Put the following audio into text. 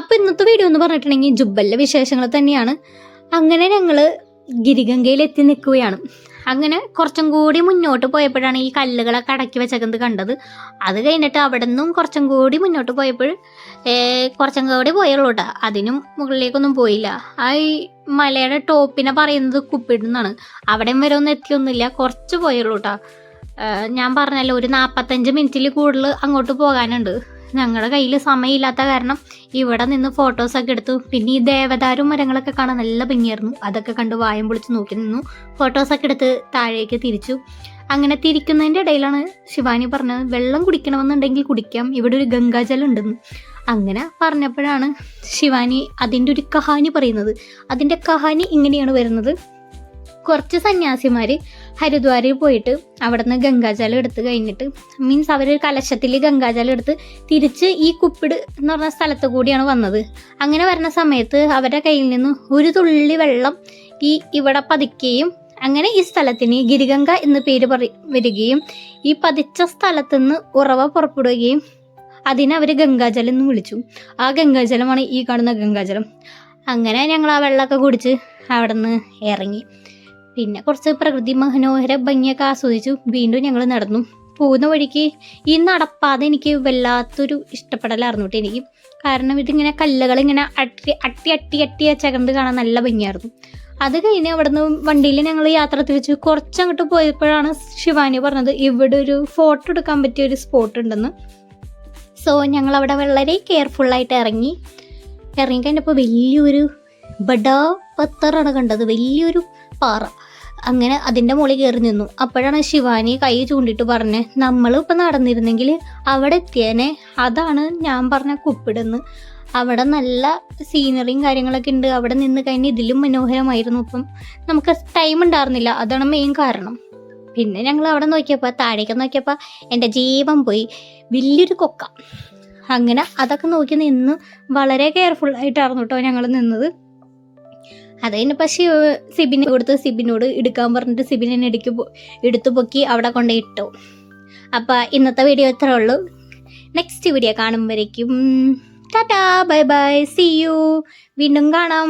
അപ്പോൾ ഇന്നത്തെ വീഡിയോ എന്ന് പറഞ്ഞിട്ടുണ്ടെങ്കിൽ ജുബലിലെ വിശേഷങ്ങൾ തന്നെയാണ്. അങ്ങനെ ഞങ്ങൾ ഗിരിഗംഗയിൽ എത്തി നിൽക്കുകയാണ്. അങ്ങനെ കുറച്ചും കൂടി മുന്നോട്ട് പോയപ്പോഴാണ് ഈ കല്ലുകളൊക്കെ അടക്കി വെച്ചേക്കുന്നത് കണ്ടത്. അത് കഴിഞ്ഞിട്ട് അവിടെ നിന്നും കുറച്ചും കൂടി മുന്നോട്ട് പോയപ്പോൾ കുറച്ചും കൂടി പോയുള്ളൂ കേട്ടോ അതിനും മുകളിലേക്കൊന്നും പോയില്ല. ആ ഈ മലയുടെ ടോപ്പിനെ പറയുന്നത് കുപ്പിടുന്നാണ് അവിടെയും വരെ ഒന്നും എത്തിയൊന്നുമില്ല. കുറച്ച് പോയുള്ളൂ കേട്ടോ ഞാൻ പറഞ്ഞല്ലോ ഒരു നാൽപ്പത്തഞ്ച് മിനിറ്റിൽ കൂടുതൽ അങ്ങോട്ട് പോകാനുണ്ട്. ഞങ്ങളുടെ കയ്യിൽ സമയമില്ലാത്ത കാരണം ഇവിടെ നിന്ന് ഫോട്ടോസൊക്കെ എടുത്തു. പിന്നെ ഈ ദേവദാരും മരങ്ങളൊക്കെ കാണാൻ നല്ല ഭംഗിയായിരുന്നു. അതൊക്കെ കണ്ട് വായം പൊളിച്ച് നോക്കി നിന്നു. ഫോട്ടോസൊക്കെ എടുത്ത് താഴേക്ക് തിരിച്ചു. അങ്ങനെ തിരിക്കുന്നതിന്റെ ഇടയിലാണ് ശിവാനി പറഞ്ഞത് വെള്ളം കുടിക്കണമെന്നുണ്ടെങ്കിൽ കുടിക്കാം. ഇവിടെ ഒരു ഗംഗാജലം ഉണ്ടെന്ന്. അങ്ങനെ പറഞ്ഞപ്പോഴാണ് ശിവാനി അതിന്റെ ഒരു കഹാനി പറയുന്നത്. അതിന്റെ കഹാനി ഇങ്ങനെയാണ് വരുന്നത്. കുറച്ച് സന്യാസിമാർ ഹരിദ്വാരിൽ പോയിട്ട് അവിടെ നിന്ന് ഗംഗാജലം എടുത്ത് കഴിഞ്ഞിട്ട് മീൻസ് അവർ കലശത്തിൽ ഗംഗാജലം എടുത്ത് തിരിച്ച് ഈ കുപ്പിട് എന്ന് പറഞ്ഞ സ്ഥലത്ത് കൂടിയാണ് വന്നത്. അങ്ങനെ വരുന്ന സമയത്ത് അവരുടെ കയ്യിൽ നിന്ന് ഒരു തുള്ളി വെള്ളം ഈ ഇവിടെ പതിക്കുകയും അങ്ങനെ ഈ സ്ഥലത്തിന് ഗിരിഗംഗ എന്ന് പേര് പറ വരികയും ഈ പതിച്ച സ്ഥലത്തു നിന്ന് ഉറവ പുറപ്പെടുകയും അതിനെ അവർ ഗംഗാജലം എന്ന് വിളിച്ചു. ആ ഗംഗാജലമാണ് ഈ കാണുന്ന ഗംഗാജലം. അങ്ങനെ ഞങ്ങൾ ആ വെള്ളമൊക്കെ കുടിച്ച് അവിടെ നിന്ന് ഇറങ്ങി. പിന്നെ കുറച്ച് പ്രകൃതി മനോഹര ഭംഗിയൊക്കെ ആസ്വദിച്ചു. വീണ്ടും ഞങ്ങൾ നടന്നു. പോകുന്ന വഴിക്ക് ഈ നടപ്പാതെ എനിക്ക് വല്ലാത്തൊരു ഇഷ്ടപ്പെടലായിരുന്നു കേട്ടോ എനിക്ക്. കാരണം ഇതിങ്ങനെ കല്ലുകൾ ഇങ്ങനെ അട്ടി അട്ടി അട്ടി അട്ടി വെച്ചകണ്ട് കാണാൻ നല്ല ഭംഗിയായിരുന്നു. അത് കഴിഞ്ഞ് അവിടുന്ന് വണ്ടിയിൽ ഞങ്ങൾ യാത്ര തിരിച്ചു കുറച്ചങ്ങോട്ട് പോയപ്പോഴാണ് ശിവാനി പറഞ്ഞത് ഇവിടെ ഒരു ഫോട്ടോ എടുക്കാൻ പറ്റിയ ഒരു സ്പോട്ട് ഉണ്ടെന്ന്. സോ ഞങ്ങൾ അവിടെ വളരെ കെയർഫുള്ളായിട്ട് ഇറങ്ങി ഇറങ്ങി. കഴിഞ്ഞപ്പോൾ വലിയൊരു ബഡാ പത്തറാണ് കണ്ടത്. വലിയൊരു പാറ. അങ്ങനെ അതിന്റെ മുകളിൽ കയറി നിന്നു. അപ്പോഴാണ് ശിവാനി കൈ ചൂണ്ടിട്ട് പറഞ്ഞ് നമ്മൾ ഇപ്പം നടന്നിരുന്നെങ്കിൽ അവിടെ എത്തിയേനെ. അതാണ് ഞാൻ പറഞ്ഞ കുപ്പിടെന്ന്. അവിടെ നല്ല സീനറിയും കാര്യങ്ങളൊക്കെ ഉണ്ട്. അവിടെ നിന്ന് കഴിഞ്ഞ് ഇതിലും മനോഹരമായിരുന്നു ഇപ്പം. നമുക്ക് ടൈം ഉണ്ടായിരുന്നില്ല. അതാണ് മെയിൻ കാരണം. പിന്നെ ഞങ്ങൾ അവിടെ നോക്കിയപ്പോൾ താഴേക്ക് നോക്കിയപ്പോൾ എന്റെ ജീവൻ പോയി. വലിയൊരു കൊക്ക. അങ്ങനെ അതൊക്കെ നോക്കി നിന്ന് വളരെ കെയർഫുൾ ആയിട്ടായിരുന്നു കേട്ടോ ഞങ്ങൾ നിന്നത്. അത് തന്നെ പക്ഷേ സിബിന് കൊടുത്ത് സിബിനോട് എടുക്കാൻ പറഞ്ഞിട്ട് സിബിനെ എന്നെ ഇടയ്ക്ക് എടുത്തു പൊക്കി അവിടെ കൊണ്ടേ ഇട്ടു അപ്പോൾ ഇന്നത്തെ വീഡിയോ ഇത്രേ ഉള്ളൂ. Next video കാണുമ്പോഴേക്കും tata bye bye see you വീണ്ടും കാണാം.